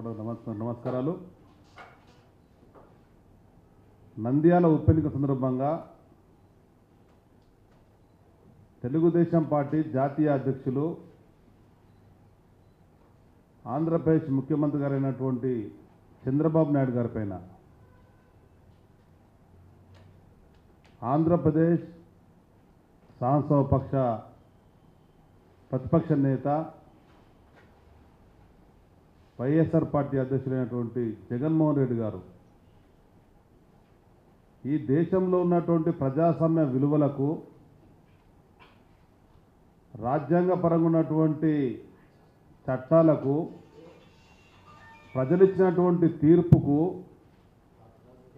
కూడా నమస్క నమస్కారాలు. నంద్యాల ఉప ఎన్నిక సందర్భంగా తెలుగుదేశం పార్టీ జాతీయ అధ్యక్షులు ఆంధ్రప్రదేశ్ ముఖ్యమంత్రి గారైనటువంటి చంద్రబాబు నాయుడు గారిపైన ఆంధ్రప్రదేశ్ సాంసవ పక్ష ప్రతిపక్ష నేత వైఎస్ఆర్ పార్టీ అధ్యక్షులైనటువంటి జగన్మోహన్ రెడ్డి గారు ఈ దేశంలో ఉన్నటువంటి ప్రజాస్వామ్య విలువలకు రాజ్యాంగపరంగా ఉన్నటువంటి చట్టాలకు ప్రజలిచ్చినటువంటి తీర్పుకు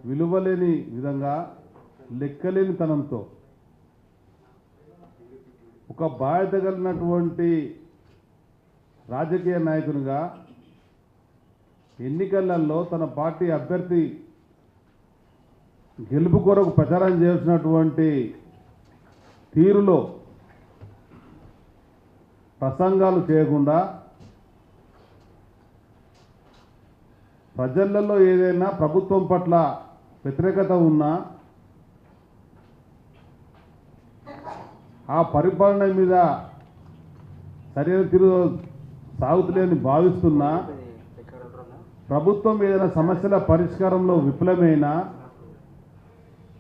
విలువలేని విధంగా లెక్కలేని తనంతో ఒక బాధ్యత కలిగినటువంటి రాజకీయ నాయకునిగా ఎన్నికలలో తన పార్టీ అభ్యర్థి గెలుపు కొరకు ప్రచారం చేసినటువంటి తీరులో ప్రసంగాలు చేయకుండా ప్రజలలో ఏదైనా ప్రభుత్వం పట్ల వ్యతిరేకత ఉన్నా ఆ పరిపాలన మీద సరైన తీరు సాగుతులేని భావిస్తున్నా ప్రభుత్వం ఏదైనా సమస్యల పరిష్కారంలో విఫలమైనా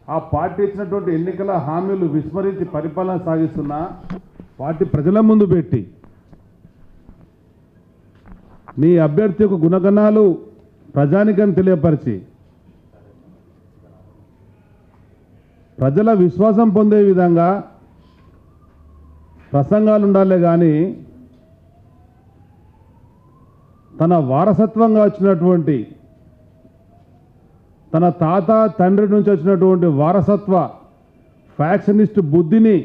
ఆ పార్టీ ఇచ్చినటువంటి ఎన్నికల హామీలు విస్మరించి పరిపాలన సాగిస్తున్న పార్టీ ప్రజల ముందు పెట్టి నీ అభ్యర్థి యొక్క గుణగణాలు ప్రజానికని తెలియపరిచి ప్రజల విశ్వాసం పొందే విధంగా ప్రసంగాలు ఉండాలే కానీ తన వారసత్వంగా వచ్చినటువంటి తన తాత తండ్రి నుంచి వచ్చినటువంటి వారసత్వ ఫ్యాక్షనిస్ట్ బుద్ధిని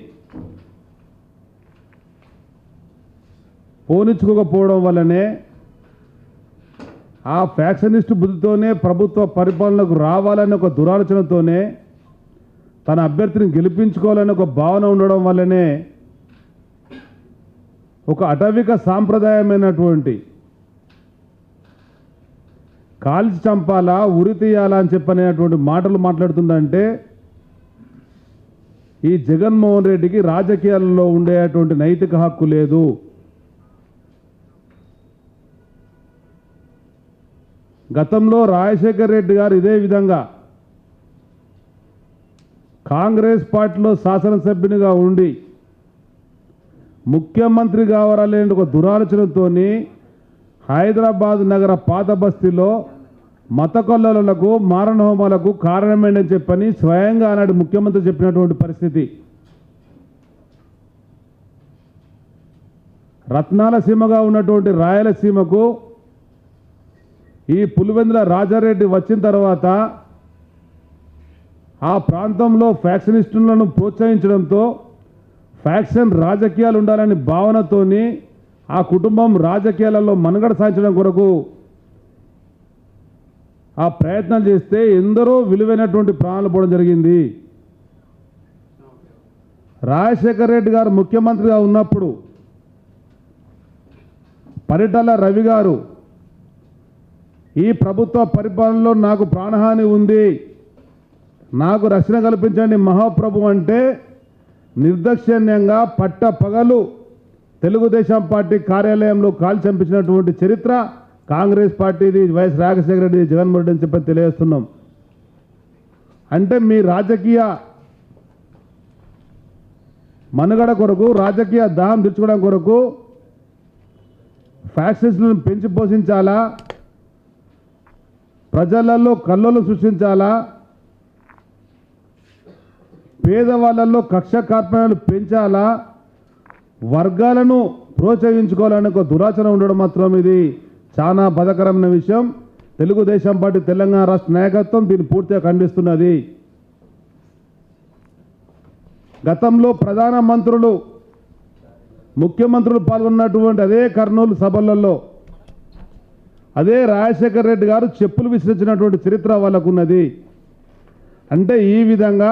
పోనించుకోకపోవడం వల్లనే ఆ ఫ్యాక్షనిస్ట్ బుద్ధితోనే ప్రభుత్వ పరిపాలనకు రావాలనే ఒక దురాలోచనతోనే తన అభ్యర్థిని గెలిపించుకోవాలనే ఒక భావన ఉండడం వల్లనే ఒక అటవిక సాంప్రదాయమైనటువంటి కాల్చి చంపాలా ఉరి తీయాలా అని చెప్పనేటువంటి మాటలు మాట్లాడుతుందంటే ఈ జగన్మోహన్ రెడ్డికి రాజకీయాల్లో ఉండేటువంటి నైతిక హక్కు లేదు. గతంలో రాజశేఖర్ రెడ్డి గారు ఇదే విధంగా కాంగ్రెస్ పార్టీలో శాసనసభ్యునిగా ఉండి ముఖ్యమంత్రి కావాలనే ఒక దురాలోచనతోని హైదరాబాద్ నగర పాత బస్తీలో మత కొల్లలకు మారణహోమాలకు కారణమేనని చెప్పని స్వయంగా ఆనాడు ముఖ్యమంత్రి చెప్పినటువంటి పరిస్థితి. రత్నాల సీమగా ఉన్నటువంటి రాయలసీమకు ఈ పులివెందుల రాజారెడ్డి వచ్చిన తర్వాత ఆ ప్రాంతంలో ఫ్యాక్షనిస్టులను ప్రోత్సహించడంతో ఫ్యాక్షన్ రాజకీయాలు ఉండాలనే భావనతోని ఆ కుటుంబం రాజకీయాలలో మనుగడ సాధించడం కొరకు ఆ ప్రయత్నం చేస్తే ఎందరో విలువైనటువంటి ప్రాణాలు పోవడం జరిగింది. రాజశేఖర్ రెడ్డి గారు ముఖ్యమంత్రిగా ఉన్నప్పుడు పరిటాల రవి గారు ఈ ప్రభుత్వ పరిపాలనలో నాకు ప్రాణహాని ఉంది. నాకు రక్షణ కల్పించండి మహాప్రభు అంటే నిర్దాక్షిణ్యంగా పట్ట పగలు తెలుగుదేశం పార్టీ కార్యాలయంలో కాల్ చంపించినటువంటి చరిత్ర కాంగ్రెస్ పార్టీది వైఎస్ రాజశేఖర రెడ్డి జగన్మోహన్ రెడ్డి అని చెప్పి తెలియజేస్తున్నాం. అంటే మీ రాజకీయ మనుగడ కొరకు రాజకీయ దాహం తెచ్చుకోవడం కొరకు ఫ్యాక్షన్స్లను పెంచి పోషించాలా? ప్రజలలో కల్లోలు సృష్టించాలా? పేదవాళ్ళల్లో కక్ష కార్పణ్యాలు పెంచాలా? వర్గాలను ప్రోత్సహించుకోవాలనే ఒక దురాచరణ ఉండడం మాత్రం ఇది చాలా బాధకరమైన విషయం. తెలుగుదేశం పార్టీ తెలంగాణ రాష్ట్ర నాయకత్వం దీన్ని పూర్తిగా ఖండిస్తున్నది. గతంలో ప్రధాన మంత్రులు ముఖ్యమంత్రులు పాల్గొన్నటువంటి అదే కర్నూలు సభలలో అదే రాజశేఖర రెడ్డి గారు చెప్పులు విసిరించినటువంటి చరిత్ర వాళ్ళకున్నది. అంటే ఈ విధంగా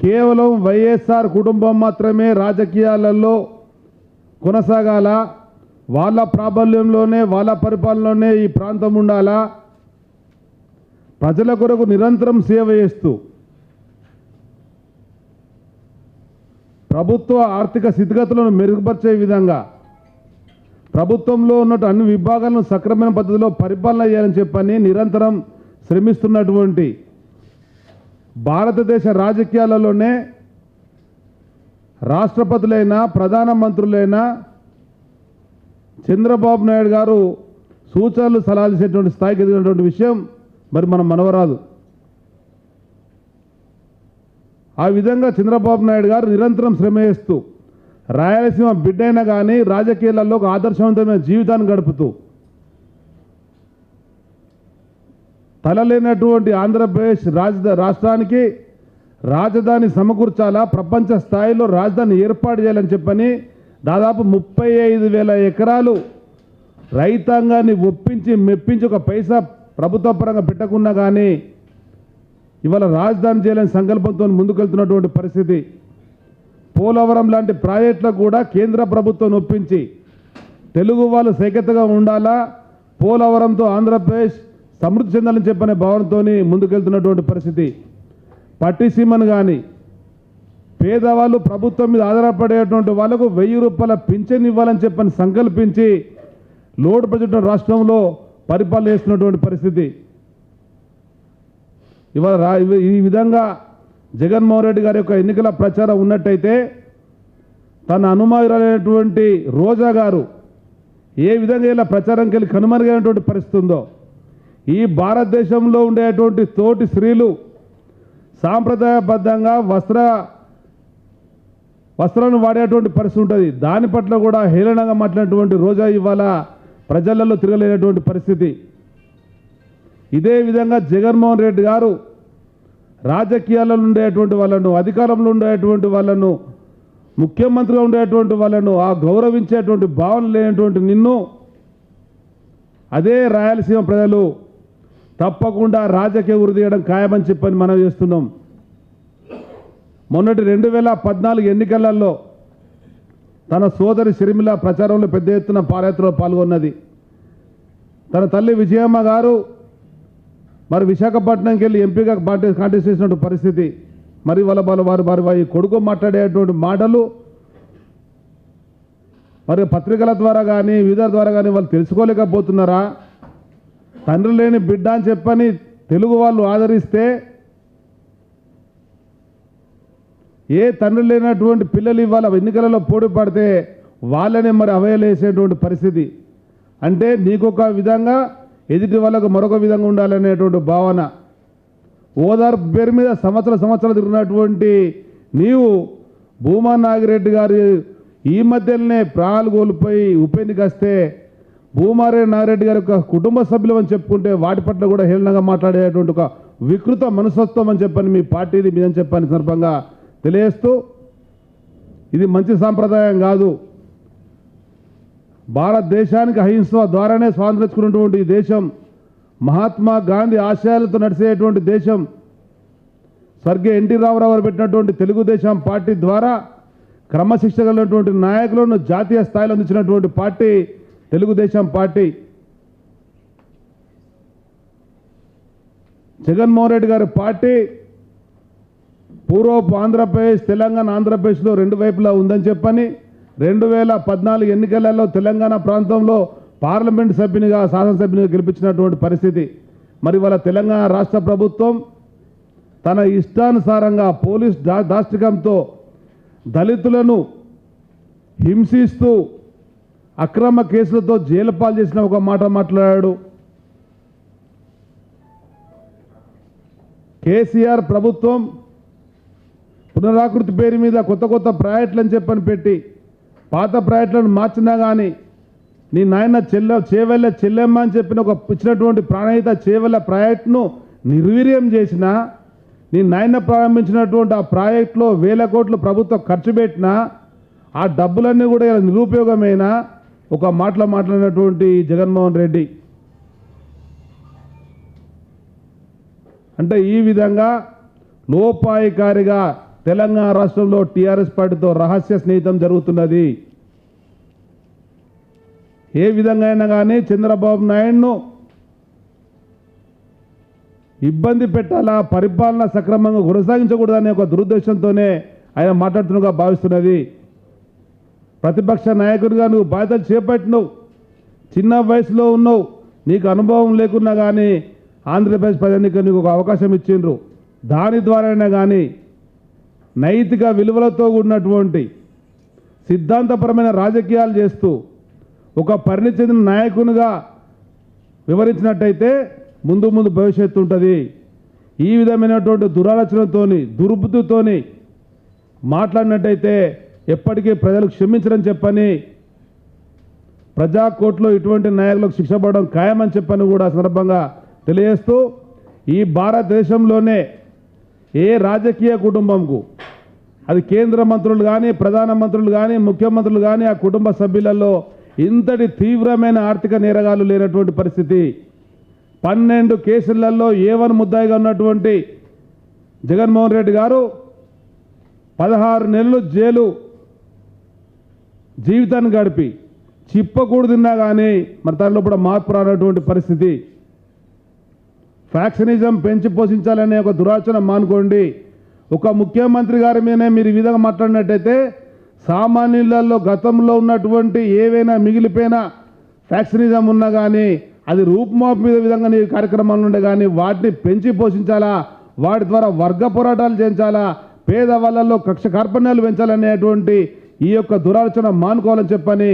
కేవలం వైఎస్ఆర్ కుటుంబం మాత్రమే రాజకీయాలలో కొనసాగాల వాళ్ళ ప్రాబల్యంలోనే వాళ్ళ పరిపాలనలోనే ఈ ప్రాంతం ఉండాలా? ప్రజల కొరకు నిరంతరం సేవ చేస్తూ ప్రభుత్వ ఆర్థిక స్థితిగతులను మెరుగుపరిచే విధంగా ప్రభుత్వంలో ఉన్నట్టు అన్ని విభాగాలను సక్రమైన పద్ధతిలో పరిపాలన చేయాలని చెప్పని నిరంతరం శ్రమిస్తున్నటువంటి భారతదేశ రాజకీయాలలోనే రాష్ట్రపతులైన ప్రధానమంత్రులైనా చంద్రబాబు నాయుడు గారు సూచనలు సలహాలు స్థాయికి ఎదిగినటువంటి విషయం మరి మనం మనవరాదు ఆ విధంగా చంద్రబాబు నాయుడు గారు నిరంతరం శ్రమేస్తూ రాయలసీమ బిడ్డైనా కానీ రాజకీయాలలో ఒక ఆదర్శవంతమైన జీవితాన్ని గడుపుతూ తలలేనటువంటి ఆంధ్రప్రదేశ్ రాజధా రాష్ట్రానికి రాజధాని సమకూర్చాలా? ప్రపంచ స్థాయిలో రాజధాని ఏర్పాటు చేయాలని చెప్పని దాదాపు ముప్పై ఐదు వేల ఎకరాలు రైతాంగాన్ని ఒప్పించి మెప్పించి ఒక పైసా ప్రభుత్వ పరంగా పెట్టకున్నా కానీ ఇవాళ రాజధాని చేయాలని సంకల్పంతో ముందుకెళ్తున్నటువంటి పరిస్థితి. పోలవరం లాంటి ప్రాజెక్టులకు కూడా కేంద్ర ప్రభుత్వం ఒప్పించి తెలుగు వాళ్ళు సైకతగా ఉండాలా? పోలవరంతో ఆంధ్రప్రదేశ్ సమృద్ధి చెందాలని చెప్పనే భావనతో ముందుకెళ్తున్నటువంటి పరిస్థితి. పట్టిసీమను కానీ పేదవాళ్ళు ప్రభుత్వం మీద ఆధారపడేటువంటి వాళ్ళకు వెయ్యి రూపాయల పింఛన్ ఇవ్వాలని చెప్పని సంకల్పించి లోటు ప్రజెంట్ రాష్ట్రంలో పరిపాలన చేస్తున్నటువంటి పరిస్థితి. ఇవాళ ఈ విధంగా జగన్మోహన్ రెడ్డి గారి యొక్క ఎన్నికల ప్రచారం ఉన్నట్టయితే తన అనుమానులైనటువంటి రోజా గారు ఏ విధంగా ఇలా ప్రచారంకి వెళ్ళి కనుమరుగైనటువంటి పరిస్థితి ఉందో ఈ భారతదేశంలో ఉండేటువంటి తోటి స్త్రీలు సాంప్రదాయబద్ధంగా వస్త్ర వస్త్రాలను వాడేటువంటి పరిస్థితి ఉంటుంది. దాని పట్ల కూడా హేళనంగా మాట్లాడినటువంటి రోజా ఇవాళ ప్రజలలో తిరగలేనటువంటి పరిస్థితి. ఇదే విధంగా జగన్మోహన్ రెడ్డి గారు రాజకీయాలలో ఉండేటువంటి వాళ్ళను అధికారంలో ఉండేటువంటి వాళ్ళను ముఖ్యమంత్రిగా ఉండేటువంటి వాళ్ళను ఆ గౌరవించేటువంటి భావన లేనటువంటి నిన్ను అదే రాయలసీమ ప్రజలు తప్పకుండా రాజకీయ వృద్ధి ఖాయమని చెప్పని మనం చేస్తున్నాం. మొన్నటి రెండు వేల పద్నాలుగు ఎన్నికలలో తన సోదరి షర్మిల ప్రచారంలో పెద్ద ఎత్తున పాదయాత్రలో పాల్గొన్నది. తన తల్లి విజయమ్మ గారు మరి విశాఖపట్నంకి వెళ్ళి ఎంపీగా పార్టీ కాంటెస్ట్ చేసినటువంటి పరిస్థితి. మరి వాళ్ళ వాళ్ళ వారు వారి వారి కొడుకు మాట్లాడేటువంటి మాటలు మరి పత్రికల ద్వారా కానీ వివిధ ద్వారా కానీ వాళ్ళు తెలుసుకోలేకపోతున్నారా? తండ్రి లేని బిడ్డ అని చెప్పని తెలుగు వాళ్ళు ఆదరిస్తే ఏ తండ్రి లేనటువంటి పిల్లలు ఇవాళ ఎన్నికలలో పోటీ పడితే వాళ్ళనే మరి అవయలేసేటువంటి పరిస్థితి. అంటే నీకొక విధంగా ఎదుటి వాళ్ళకు మరొక విధంగా ఉండాలనేటువంటి భావన. ఓదార్పు పేరు మీద సంవత్సర సంవత్సరాలు తిరిగినటువంటి నీవు భూమా నాగిరెడ్డి గారు ఈ మధ్యలోనే ప్రాణాలు కోల్పోయి ఉప ఎన్నిక వస్తే భూమారే నారెడ్డి గారి యొక్క కుటుంబ సభ్యులు అని చెప్పుకుంటే వాటి పట్ల కూడా హేళనంగా మాట్లాడేటువంటి ఒక వికృత మనస్తత్వం అని చెప్పని మీ పార్టీది మీదని చెప్పని సందర్భంగా తెలియజేస్తూ ఇది మంచి సాంప్రదాయం కాదు. భారతదేశానికి అహింస ద్వారానే స్వాతంత్రించుకున్నటువంటి దేశం మహాత్మా గాంధీ ఆశయాలతో నడిచేటువంటి దేశం స్వర్గీయ ఎన్టీ రామారావు గారు పెట్టినటువంటి తెలుగుదేశం పార్టీ ద్వారా క్రమశిక్షణ కలిగినటువంటి నాయకులను జాతీయ స్థాయిలో అందించినటువంటి పార్టీ తెలుగుదేశం పార్టీ జగన్మోహన్ రెడ్డి గారి పార్టీ పూర్వపు ఆంధ్రప్రదేశ్ తెలంగాణ ఆంధ్రప్రదేశ్లో రెండు వైపులా ఉందని చెప్పని రెండు వేల పద్నాలుగు ఎన్నికలలో తెలంగాణ ప్రాంతంలో పార్లమెంట్ సభ్యునిగా శాసనసభ్యునిగా గెలిపించినటువంటి పరిస్థితి. మరి వాళ్ళ తెలంగాణ రాష్ట్ర ప్రభుత్వం తన ఇష్టానుసారంగా పోలీస్ దా దాష్టికంతో దళితులను హింసిస్తూ అక్రమ కేసులతో జైలు పాలు చేసిన ఒక మాట మాట్లాడాడు. కేసీఆర్ ప్రభుత్వం పునరాకృతి పేరు మీద కొత్త కొత్త ప్రాజెక్టులు చెప్పని పెట్టి పాత ప్రాజెక్టులను మార్చినా కానీ నీ నాయన చెల్లె చేవెళ్ళ చెల్లెమ్మ అని చెప్పిన ఒక ఇచ్చినటువంటి ప్రాణహిత చేవెళ్ళ ప్రాజెక్టును నిర్వీర్యం చేసిన నీ నాయన ప్రారంభించినటువంటి ఆ ప్రాజెక్టులో వేల కోట్లు ప్రభుత్వం ఖర్చు పెట్టినా ఆ డబ్బులన్నీ కూడా ఇలా నిరుపయోగమైన ఒక మాటలో మాట్లాడినటువంటి జగన్మోహన్ రెడ్డి అంటే ఈ విధంగా లోపాయికారిగా తెలంగాణ రాష్ట్రంలో టీఆర్ఎస్ పార్టీతో రహస్య స్నేహితం జరుగుతున్నది. ఏ విధంగా అయినా కానీ చంద్రబాబు నాయుడును ఇబ్బంది పెట్టాలా పరిపాలన సక్రమంగా కొనసాగించకూడదనే ఒక దురుద్దేశంతోనే ఆయన మాట్లాడుతున్నగా భావిస్తున్నది. ప్రతిపక్ష నాయకుడిగా నువ్వు బాధ్యతలు చేపట్టినవు. చిన్న వయసులో ఉన్నావు. నీకు అనుభవం లేకున్నా కానీ ఆంధ్రప్రదేశ్ ప్రజానికి నీకు ఒక అవకాశం ఇచ్చిండ్రు. దాని ద్వారానే కానీ నైతిక విలువలతో కూడినటువంటి సిద్ధాంతపరమైన రాజకీయాలు చేస్తూ ఒక పరిణి చెందిన నాయకునిగా వివరించినట్టయితే ముందు ముందు భవిష్యత్తు ఉంటుంది. ఈ విధమైనటువంటి దురాలోచనతోని దుర్బుద్ధితోని మాట్లాడినట్టయితే ఎప్పటికీ ప్రజలు క్షమించడం చెప్పని ప్రజా కోర్టులో ఇటువంటి నాయకులకు శిక్ష పడడం ఖాయమని చెప్పని కూడా సందర్భంగా తెలియజేస్తూ ఈ భారతదేశంలోనే ఏ రాజకీయ కుటుంబంకు అది కేంద్ర మంత్రులు కానీ ప్రధానమంత్రులు కానీ ముఖ్యమంత్రులు కానీ ఆ కుటుంబ సభ్యులలో ఇంతటి తీవ్రమైన ఆర్థిక నేరగాలు లేనటువంటి పరిస్థితి. పన్నెండు కేసులలో ఏవన్ ముద్దాయిగా ఉన్నటువంటి జగన్మోహన్ రెడ్డి గారు పదహారు నెలలు జైలు జీవితాన్ని గడిపి చిప్పకూడు తిన్నా కానీ మరి దానిలో కూడా మార్పు రానటువంటి పరిస్థితి. ఫ్యాక్షనిజం పెంచి పోషించాలనే ఒక దురాచన మానుకోండి. ఒక ముఖ్యమంత్రి గారి మీదనే మీరు ఈ విధంగా మాట్లాడినట్టయితే సామాన్యులలో గతంలో ఉన్నటువంటి ఏవైనా మిగిలిపోయిన ఫ్యాక్షనిజం ఉన్నా కానీ అది రూపుమాపు మీద విధంగా నీ కార్యక్రమాలు ఉండే కానీ వాటిని పెంచి పోషించాలా? వాటి ద్వారా వర్గ పోరాటాలు చేయించాలా? పేదవాళ్ళల్లో కక్ష కార్పణ్యాలు పెంచాలనేటువంటి ఈ యొక్క దురాలోచన మానుకోవాలని చెప్పని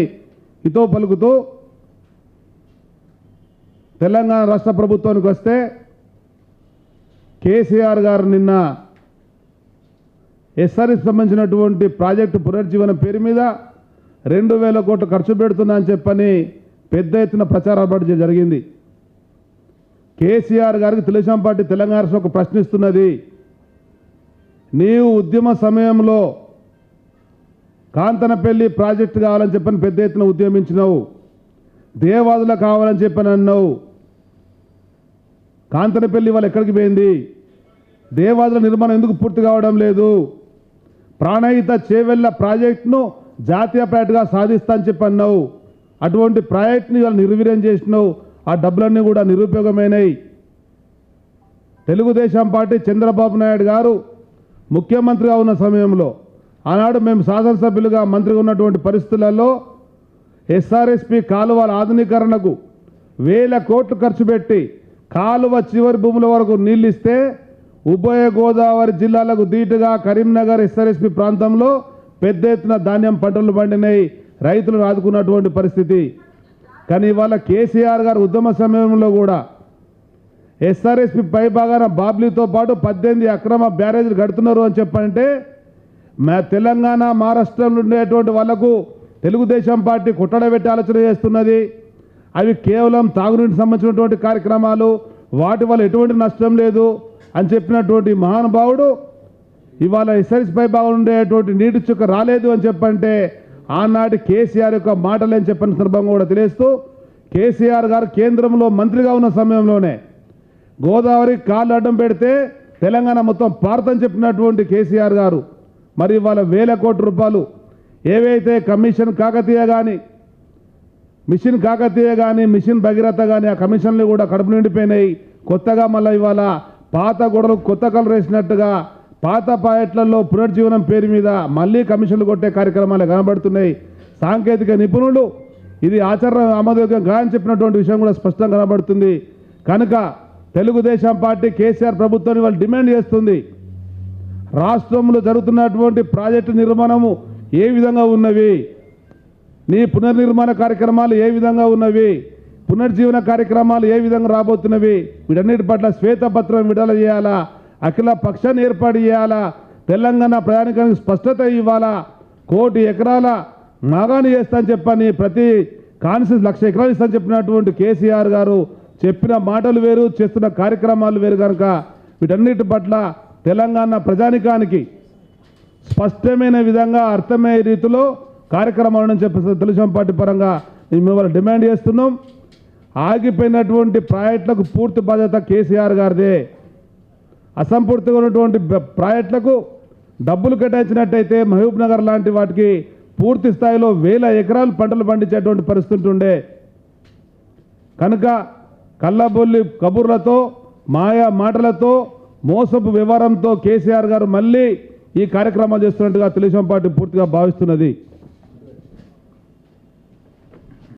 హితో పలుకుతూ తెలంగాణ రాష్ట్ర ప్రభుత్వానికి వస్తే కేసీఆర్ గారు నిన్న ఎస్ఆర్ఎస్ సంబంధించినటువంటి ప్రాజెక్టు పునర్జీవన పేరు మీద రెండు వేల కోట్లు ఖర్చు పెడుతున్నా అని చెప్పని పెద్ద ఎత్తున ప్రచారం పడి జరిగింది. కేసీఆర్ గారికి తెలుగుదేశం పార్టీ తెలంగాణ ఒక ప్రశ్నిస్తున్నది నీవు ఉద్యమ సమయంలో కాంతనపల్లి ప్రాజెక్టు కావాలని చెప్పని పెద్ద ఎత్తున ఉద్యమించినావు. దేవాదుల కావాలని చెప్పని అన్నావు. కాంతనపల్లి వాళ్ళు ఎక్కడికి పోయింది? దేవాదుల నిర్మాణం ఎందుకు పూర్తి కావడం లేదు? ప్రాణహిత చేవెళ్ళ ప్రాజెక్టును జాతీయ ప్రాజెక్టుగా సాధిస్తా అని చెప్పి అన్నావు. అటువంటి ప్రాజెక్టుని వాళ్ళు నిర్వీర్యం చేసినావు. ఆ డబ్బులన్నీ కూడా నిరుపయోగమైనవి తెలుగుదేశం పార్టీ చంద్రబాబు నాయుడు గారు ముఖ్యమంత్రిగా ఉన్న సమయంలో ఆనాడు మేము శాసనసభ్యులుగా మంత్రిగా ఉన్నటువంటి పరిస్థితులలో ఎస్ఆర్ఎస్పి కాలువల ఆధునీకరణకు వేల కోట్లు ఖర్చు పెట్టి కాలువ చివరి భూముల వరకు నీళ్ళు ఇస్తే ఉభయ గోదావరి జిల్లాలకు దీటుగా కరీంనగర్ ఎస్ఆర్ఎస్పి ప్రాంతంలో పెద్ద ఎత్తున ధాన్యం పంటలు పండినాయి రైతులను ఆదుకున్నటువంటి పరిస్థితి. కానీ ఇవాళ కేసీఆర్ గారు ఉద్యమ సమయంలో కూడా ఎస్ఆర్ఎస్పి పైభాగాన బాబ్లీతో పాటు పద్దెనిమిది అక్రమ బ్యారేజీలు కడుతున్నారు అని చెప్పంటే మా తెలంగాణ మహారాష్ట్రంలో ఉండేటువంటి వాళ్ళకు తెలుగుదేశం పార్టీ కుట్టడబెట్టి ఆలోచన చేస్తున్నది. అవి కేవలం తాగునీటికి సంబంధించినటువంటి కార్యక్రమాలు వాటి వల్ల ఎటువంటి నష్టం లేదు అని చెప్పినటువంటి మహానుభావుడు ఇవాళ ఎస్ఆర్ఎస్ పై భాగం ఉండేటువంటి నీటి చుక్క రాలేదు అని చెప్పంటే ఆనాటి కేసీఆర్ యొక్క మాటలని చెప్పిన సందర్భంగా కూడా తెలియస్తూ కేసీఆర్ గారు కేంద్రంలో మంత్రిగా ఉన్న సమయంలోనే గోదావరి కాళ్ళు అడ్డం పెడితే తెలంగాణ మొత్తం పారతని చెప్పినటువంటి కేసీఆర్ గారు. మరి ఇవాళ వేల కోట్ల రూపాయలు ఏవైతే కమిషన్ కాకతీయ కానీ మిషన్ కాకతీయ కానీ మిషన్ భగీరథ కానీ ఆ కమిషన్లు కూడా కడుపు నిండిపోయినాయి. కొత్తగా మళ్ళీ ఇవాళ పాత గొడవలు కొత్త కలర్ వేసినట్టుగా పాత పాయట్లలో పునర్జీవనం పేరు మీద మళ్ళీ కమిషన్లు కొట్టే కార్యక్రమాలు కనబడుతున్నాయి. సాంకేతిక నిపుణులు ఇది ఆచరణ ఆమోదయోగ్యం కాదని చెప్పినటువంటి విషయం కూడా స్పష్టంగా కనబడుతుంది. కనుక తెలుగుదేశం పార్టీ కేసీఆర్ ప్రభుత్వాన్ని వాళ్ళు డిమాండ్ చేస్తుంది. రాష్ట్రంలో జరుగుతున్నటువంటి ప్రాజెక్టు నిర్మాణము ఏ విధంగా ఉన్నవి? నీ పునర్నిర్మాణ కార్యక్రమాలు ఏ విధంగా ఉన్నవి? పునర్జీవన కార్యక్రమాలు ఏ విధంగా రాబోతున్నవి? వీటన్నిటి పట్ల శ్వేతపత్రం విడుదల చేయాలా? అఖిల పక్షాన్ని ఏర్పాటు చేయాలా? తెలంగాణ ప్రయాణికానికి స్పష్టత ఇవ్వాలా? కోటి ఎకరాల మాగాని చేస్తా అని చెప్పని ప్రతి కాన్సెన్స్ లక్ష ఎకరాలు ఇస్తాను చెప్పినటువంటి కేసీఆర్ గారు చెప్పిన మాటలు వేరు చేస్తున్న కార్యక్రమాలు వేరు కనుక వీటన్నిటి పట్ల తెలంగాణ ప్రజానికానికి స్పష్టమైన విధంగా అర్థమయ్యే రీతిలో కార్యక్రమాలను చెప్పి తెలుగుదేశం పార్టీ పరంగా మేము మిమ్మల్ని డిమాండ్ చేస్తున్నాం. ఆగిపోయినటువంటి ప్రాజెక్టులకు పూర్తి బాధ్యత కేసీఆర్ గారిదే. అసంపూర్తిగా ఉన్నటువంటి ప్రాజెక్టులకు డబ్బులు కేటాయించినట్టయితే మహబూబ్ నగర్ లాంటి వాటికి పూర్తి స్థాయిలో వేల ఎకరాలు పంటలు పండించేటువంటి పరిస్థితి ఉండే. కనుక కళ్ళబొల్లి కబుర్లతో మాయా మాటలతో మోసపు వ్యవహారంతో కేసీఆర్ గారు మళ్ళీ ఈ కార్యక్రమాలు చేస్తున్నట్టుగా తెలుగుదేశం పార్టీ పూర్తిగా భావిస్తున్నది.